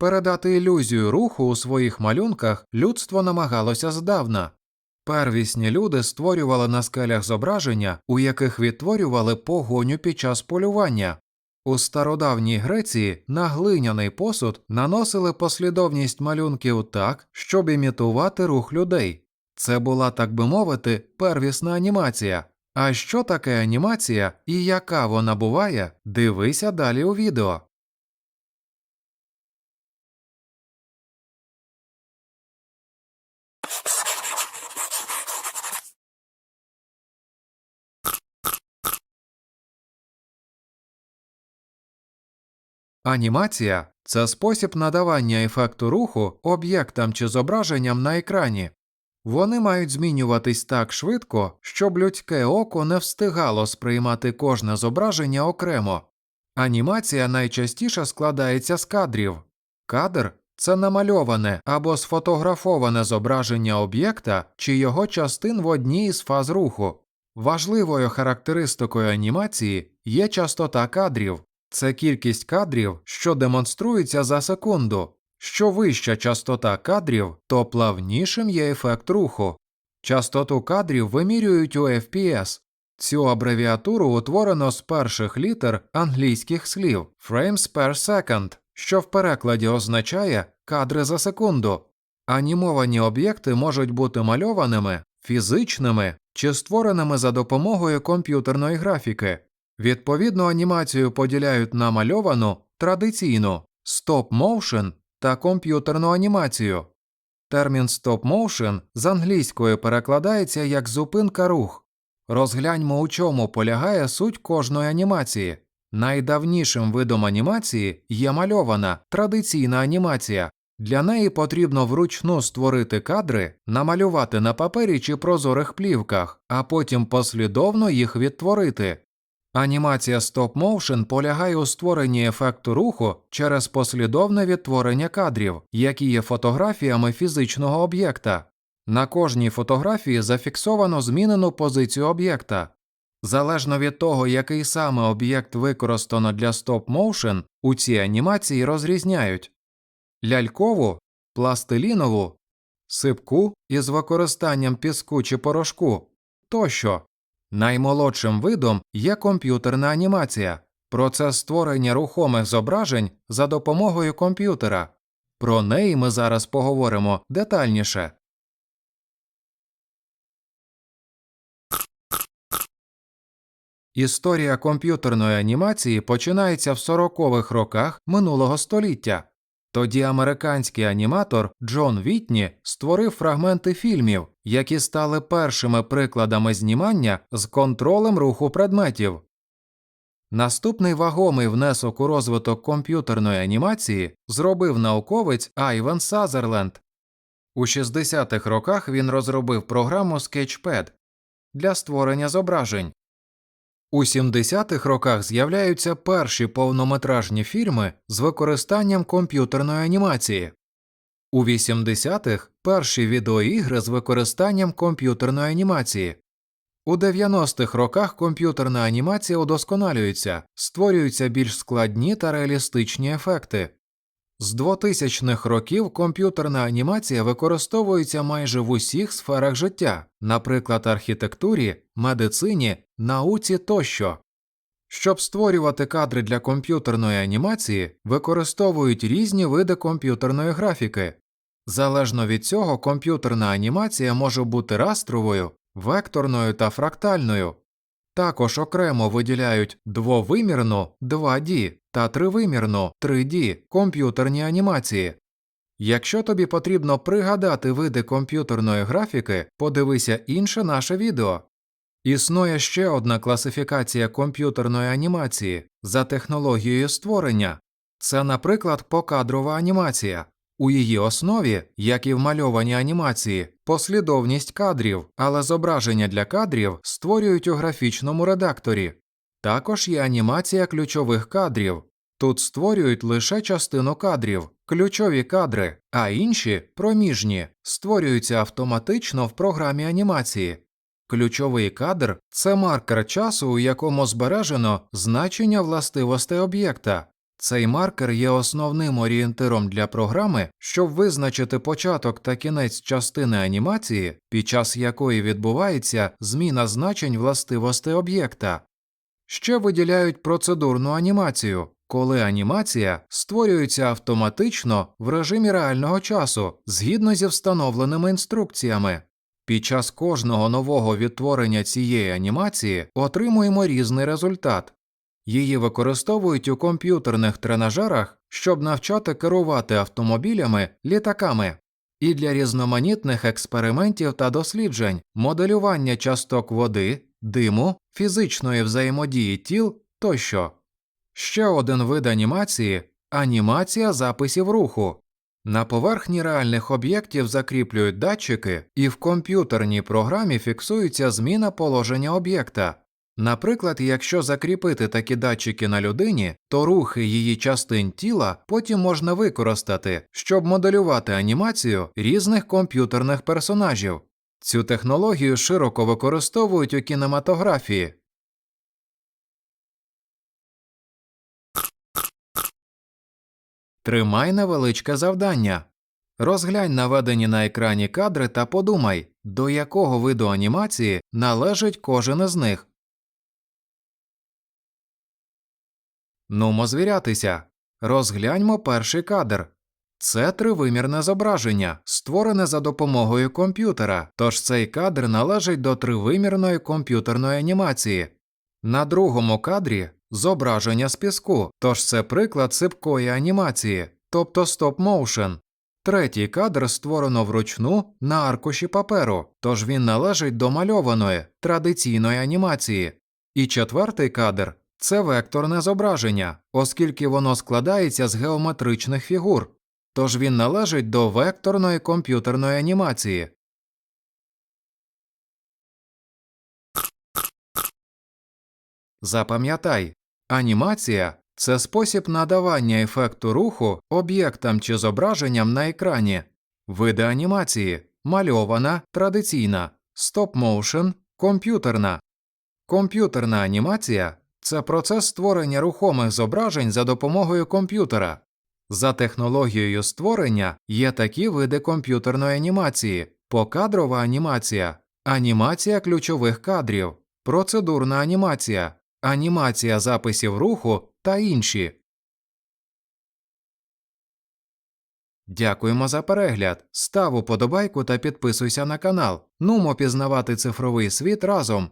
Передати ілюзію руху у своїх малюнках людство намагалося здавна. Первісні люди створювали на скелях зображення, у яких відтворювали погоню під час полювання. У стародавній Греції на глиняний посуд наносили послідовність малюнків так, щоб імітувати рух людей. Це була, так би мовити, первісна анімація. А що таке анімація і яка вона буває, дивися далі у відео. Анімація це спосіб надавання ефекту руху об'єктам чи зображенням на екрані. Вони мають змінюватись так швидко, щоб людське око не встигало сприймати кожне зображення окремо. Анімація найчастіше складається з кадрів. Кадр це намальоване або сфотографоване зображення об'єкта чи його частин в одній із фаз руху. Важливою характеристикою анімації є частота кадрів. Це кількість кадрів, що демонструється за секунду. Що вища частота кадрів, то плавнішим є ефект руху. Частоту кадрів вимірюють у FPS. Цю абревіатуру утворено з перших літер англійських слів frames per second, що в перекладі означає кадри за секунду. Анімовані об'єкти можуть бути мальованими, фізичними чи створеними за допомогою комп'ютерної графіки. Відповідну анімацію поділяють на мальовану, традиційну, стоп-моушен та комп'ютерну анімацію. Термін стоп-моушен з англійської перекладається як зупинка рух. Розгляньмо, у чому полягає суть кожної анімації. Найдавнішим видом анімації є мальована традиційна анімація. Для неї потрібно вручну створити кадри, намалювати на папері чи прозорих плівках, а потім послідовно їх відтворити. Анімація стоп-моушен полягає у створенні ефекту руху через послідовне відтворення кадрів, які є фотографіями фізичного об'єкта. На кожній фотографії зафіксовано змінену позицію об'єкта. Залежно від того, який саме об'єкт використано для стоп-моушен, у цій анімації розрізняють лялькову, пластилінову, сипку із використанням піску чи порошку тощо. Наймолодшим видом є комп'ютерна анімація, процес створення рухомих зображень за допомогою комп'ютера. Про неї ми зараз поговоримо детальніше. Історія комп'ютерної анімації починається в 40-х роках минулого століття. Тоді американський аніматор Джон Вітні створив фрагменти фільмів, які стали першими прикладами знімання з контролем руху предметів. Наступний вагомий внесок у розвиток комп'ютерної анімації зробив науковець Айван Сазерленд. У 60-х роках він розробив програму Sketchpad для створення зображень. У 70-х роках з'являються перші повнометражні фільми з використанням комп'ютерної анімації. У 80-х перші відеоігри з використанням комп'ютерної анімації. У 90-х роках комп'ютерна анімація удосконалюється, створюються більш складні та реалістичні ефекти. З 2000-х років комп'ютерна анімація використовується майже в усіх сферах життя, наприклад, архітектурі, медицині, науці тощо. Щоб створювати кадри для комп'ютерної анімації, використовують різні види комп'ютерної графіки. Залежно від цього, комп'ютерна анімація може бути растровою, векторною та фрактальною. Також окремо виділяють двовимірну 2D та тривимірну 3D комп'ютерні анімації. Якщо тобі потрібно пригадати види комп'ютерної графіки, подивися інше наше відео. Існує ще одна класифікація комп'ютерної анімації за технологією створення це, наприклад, покадрова анімація. У її основі, як і в мальованій анімації, послідовність кадрів, але зображення для кадрів створюють у графічному редакторі. Також є анімація ключових кадрів. Тут створюють лише частину кадрів, ключові кадри, а інші проміжні створюються автоматично в програмі анімації. Ключовий кадр це маркер часу, у якому збережено значення властивостей об'єкта. Цей маркер є основним орієнтиром для програми, щоб визначити початок та кінець частини анімації, під час якої відбувається зміна значень властивостей об'єкта. Ще виділяють процедурну анімацію, коли анімація створюється автоматично в режимі реального часу згідно зі встановленими інструкціями. Під час кожного нового відтворення цієї анімації отримуємо різний результат. Її використовують у комп'ютерних тренажерах, щоб навчати керувати автомобілями, літаками, і для різноманітних експериментів та досліджень, моделювання часток води, диму, фізичної взаємодії тіл тощо. Ще один вид анімації анімація записів руху. На поверхні реальних об'єктів закріплюють датчики, і в комп'ютерній програмі фіксується зміна положення об'єкта. Наприклад, якщо закріпити такі датчики на людині, то рухи її частин тіла потім можна використати, щоб моделювати анімацію різних комп'ютерних персонажів. Цю технологію широко використовують у кінематографії. Тримай невеличке завдання. Розглянь наведені на екрані кадри та подумай, до якого виду анімації належить кожен із них. Нумо звірятися. Розгляньмо перший кадр. Це тривимірне зображення, створене за допомогою комп'ютера, тож цей кадр належить до тривимірної комп'ютерної анімації. На другому кадрі зображення з піску, тож це приклад сипкої анімації, тобто стоп-моушен. Третій кадр створено вручну на аркуші паперу, тож він належить до мальованої традиційної анімації. І четвертий кадр це векторне зображення, оскільки воно складається з геометричних фігур, тож він належить до векторної комп'ютерної анімації. Запам'ятай, анімація це спосіб надавання ефекту руху об'єктам чи зображенням на екрані. Види анімації мальована, традиційна, стоп-моушен, комп'ютерна. Комп'ютерна анімація це процес створення рухомих зображень за допомогою комп'ютера. За технологією створення є такі види комп'ютерної анімації: покадрова анімація, анімація ключових кадрів, процедурна анімація, анімація записів руху та інші. Дякуємо за перегляд. Став уподобайку та підписуйся на канал. Нумо пізнавати цифровий світ разом.